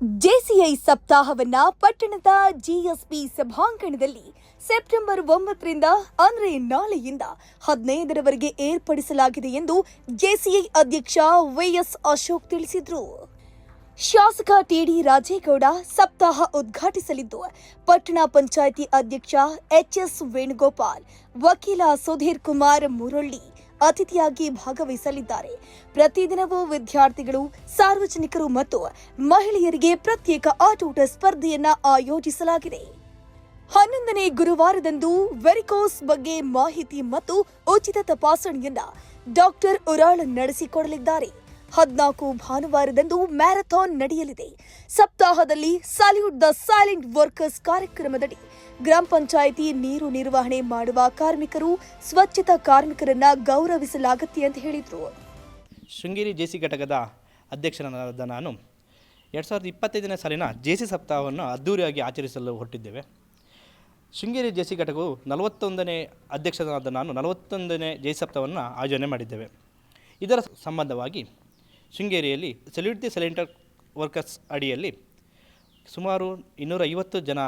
JCI ಸಪ್ತಾಹವನ್ನ ಪಟ್ಟಣದ GSP ಸಭಾಂಗಣದಲ್ಲಿ September ಒಂಬತ್ತರಿಂದ, ಅಂದ್ರೆ ನಾಳೆಯಿಂದ ಹದಿನೈದರವರೆಗೆ ಏರ್ಪಡಿಸಲಾಗಿದೆ ಎಂದು ಜೆಸಿಐ ಅಧ್ಯಕ್ಷ ವೈಎಸ್ ಅಶೋಕ್ ತಿಳಿಸಿದರು. ಶಾಸಕ ಟಿಡಿ ರಾಜೇಗೌಡ ಸಪ್ತಾಹ ಉದ್ಘಾಟಿಸಲಿದ್ದು, ಪಟ್ಟಣ ಪಂಚಾಯಿತಿ ಅಧ್ಯಕ್ಷ ಎಚ್ಎಸ್ ವೇಣುಗೋಪಾಲ್, ವಕೀಲ ಸುಧೀರ್ ಕುಮಾರ್ ಮುರಳ್ಳಿ ಅತಿಥಿಯಾಗಿ ಭಾಗವಹಿಸಲಿದ್ದಾರೆ. ಪ್ರತಿದಿನವೂ ವಿದ್ಯಾರ್ಥಿಗಳು, ಸಾರ್ವಜನಿಕರು ಮತ್ತು ಮಹಿಳೆಯರಿಗೆ ಪ್ರತ್ಯೇಕ ಆಟೋಟ ಸ್ಪರ್ಧೆಯನ್ನ ಆಯೋಜಿಸಲಾಗಿದೆ. ಹನ್ನೊಂದನೇ ಗುರುವಾರದಂದು ವೆರಿಕೋಸ್ ಬಗ್ಗೆ ಮಾಹಿತಿ ಮತ್ತು ಉಚಿತ ತಪಾಸಣೆಯನ್ನ ಡಾಕ್ಟರ್ ಉರಾಳ್ ನಡೆಸಿಕೊಡಲಿದ್ದಾರೆ. ಹದಿನಾಲ್ಕು ಭಾನುವಾರದಂದು ಮ್ಯಾರಥಾನ್ ನಡೆಯಲಿದೆ. ಸಪ್ತಾಹದಲ್ಲಿ ಸಲ್ಯೂಟ್ ದ ಸೈಲೆಂಟ್ ವರ್ಕರ್ಸ್ ಕಾರ್ಯಕ್ರಮದಡಿ ಗ್ರಾಮ ಪಂಚಾಯಿತಿ ನೀರು ನಿರ್ವಹಣೆ ಮಾಡುವ ಕಾರ್ಮಿಕರು ಸ್ವಚ್ಛತಾ ಕಾರ್ಮಿಕರನ್ನ ಗೌರವಿಸಲಾಗುತ್ತೆ ಅಂತ ಹೇಳಿದರು. ಶೃಂಗೇರಿ ಜೆಸಿ ಘಟಕದ ಅಧ್ಯಕ್ಷನಾದ ನಾನು. ಎರಡು ಸಾವಿರದ ಇಪ್ಪತ್ತೈದನೇ ಸಾಲಿನ ಜೆಸಿ ಸಪ್ತಾಹವನ್ನು ಅದ್ದೂರಿಯಾಗಿ ಆಚರಿಸಲು ಹೊರಟಿದ್ದೇವೆ. ಶೃಂಗೇರಿ ಜೆಸಿ ಘಟಕವು ನಲವತ್ತೊಂದನೇ ಅಧ್ಯಕ್ಷನಾದ ನಾನು ನಲವತ್ತೊಂದನೇ ಜೆ ಸಿ ಸಪ್ತಾಹವನ್ನು ಆಯೋಜನೆ ಮಾಡಿದ್ದೇವೆ. ಇದರ ಸಂಬಂಧವಾಗಿ ಶೃಂಗೇರಿಯಲ್ಲಿ ಸೆಲ್ಯೂಟ್ ದಿ ಸೆಲೆಂಟರ್ ವರ್ಕರ್ಸ್ ಅಡಿಯಲ್ಲಿ ಸುಮಾರು ಇನ್ನೂರ ಐವತ್ತು ಜನ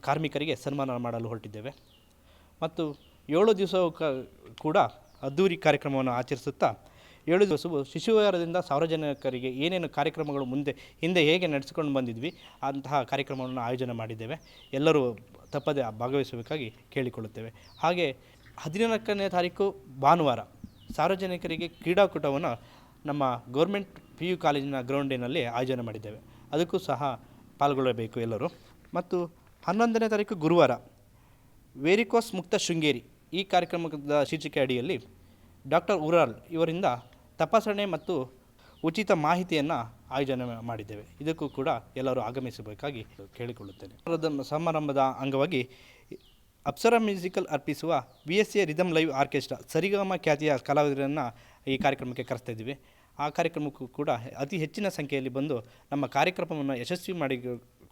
ಕಾರ್ಮಿಕರಿಗೆ ಸನ್ಮಾನ ಮಾಡಲು ಹೊರಟಿದ್ದೇವೆ. ಮತ್ತು ಏಳು ದಿವಸವೂ ಕೂಡ ಅದ್ದೂರಿ ಕಾರ್ಯಕ್ರಮವನ್ನು ಆಚರಿಸುತ್ತಾ ಏಳು ದಿವಸವು ಶಿಶುವಾರದಿಂದ ಸಾರ್ವಜನಿಕರಿಗೆ ಏನೇನು ಕಾರ್ಯಕ್ರಮಗಳು ಮುಂದೆ, ಹಿಂದೆ ಹೇಗೆ ನಡೆಸಿಕೊಂಡು ಬಂದಿದ್ವಿ, ಅಂತಹ ಕಾರ್ಯಕ್ರಮವನ್ನು ಆಯೋಜನೆ ಮಾಡಿದ್ದೇವೆ. ಎಲ್ಲರೂ ತಪ್ಪದೆ ಭಾಗವಹಿಸಬೇಕಾಗಿ ಕೇಳಿಕೊಳ್ಳುತ್ತೇವೆ. ಹಾಗೆ ಹದಿನಾಲ್ಕನೇ ತಾರೀಕು ಭಾನುವಾರ ಸಾರ್ವಜನಿಕರಿಗೆ ಕ್ರೀಡಾಕೂಟವನ್ನು ನಮ್ಮ ಗೌರ್ಮೆಂಟ್ ಪಿ ಯು ಕಾಲೇಜಿನ ಗ್ರೌಂಡಿನಲ್ಲಿ ಆಯೋಜನೆ ಮಾಡಿದ್ದೇವೆ. ಅದಕ್ಕೂ ಸಹ ಪಾಲ್ಗೊಳ್ಳಬೇಕು ಎಲ್ಲರೂ. ಮತ್ತು ಹನ್ನೊಂದನೇ ತಾರೀಕು ಗುರುವಾರ ವೇರಿಕೋಸ್ ಮುಕ್ತ ಶೃಂಗೇರಿ ಈ ಕಾರ್ಯಕ್ರಮದ ಶೀರ್ಷಿಕೆ ಅಡಿಯಲ್ಲಿ ಡಾಕ್ಟರ್ ಉರಾಲ್ ಇವರಿಂದ ತಪಾಸಣೆ ಮತ್ತು ಉಚಿತ ಮಾಹಿತಿಯನ್ನು ಆಯೋಜನೆ ಮಾಡಿದ್ದೇವೆ. ಇದಕ್ಕೂ ಕೂಡ ಎಲ್ಲರೂ ಆಗಮಿಸಬೇಕಾಗಿ ಕೇಳಿಕೊಳ್ಳುತ್ತೇನೆ. ಸಮಾರಂಭದ ಅಂಗವಾಗಿ ಅಪ್ಸರ ಮ್ಯೂಸಿಕಲ್ ಅರ್ಪಿಸುವ V S A rhythm live orchestra Sarigama ಖ್ಯಾತಿಯ ಕಲಾವಿದರನ್ನು ಈ ಕಾರ್ಯಕ್ರಮಕ್ಕೆ ಕರೆಸ್ತಾ ಇದ್ದೀವಿ. ಆ ಕಾರ್ಯಕ್ರಮಕ್ಕೂ ಕೂಡ ಅತಿ ಹೆಚ್ಚಿನ ಸಂಖ್ಯೆಯಲ್ಲಿ ಬಂದು ನಮ್ಮ ಕಾರ್ಯಕ್ರಮವನ್ನು ಯಶಸ್ವಿ ಮಾಡಿ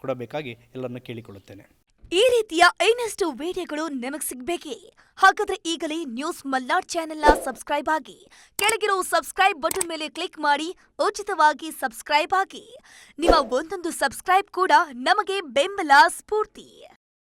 ಕೊಡಬೇಕಾಗಿ ಎಲ್ಲರನ್ನು ಕೇಳಿಕೊಳ್ಳುತ್ತೇನೆ. ಈ ರೀತಿಯ ಇನ್ನಷ್ಟು ವಿಡಿಯೋಗಳು ನಿಮಗೆ ಸಿಗಬೇಕೇ? ಹಾಗಾದ್ರೆ ಈಗಲೇ ನ್ಯೂಸ್ ಮಲ್ನಾಡ್ ಚಾನೆಲ್ನ ಸಬ್ಸ್ಕ್ರೈಬ್ ಆಗಿ, ಕೆಳಗಿರೋ ಸಬ್ಸ್ಕ್ರೈಬ್ ಬಟನ್ ಮೇಲೆ ಕ್ಲಿಕ್ ಮಾಡಿ, ಉಚಿತವಾಗಿ ಸಬ್ಸ್ಕ್ರೈಬ್ ಆಗಿ. ನಿಮ್ಮ ಒಂದೊಂದು ಸಬ್ಸ್ಕ್ರೈಬ್ ಕೂಡ ನಮಗೆ ಬೆಂಬಲ, ಸ್ಫೂರ್ತಿ.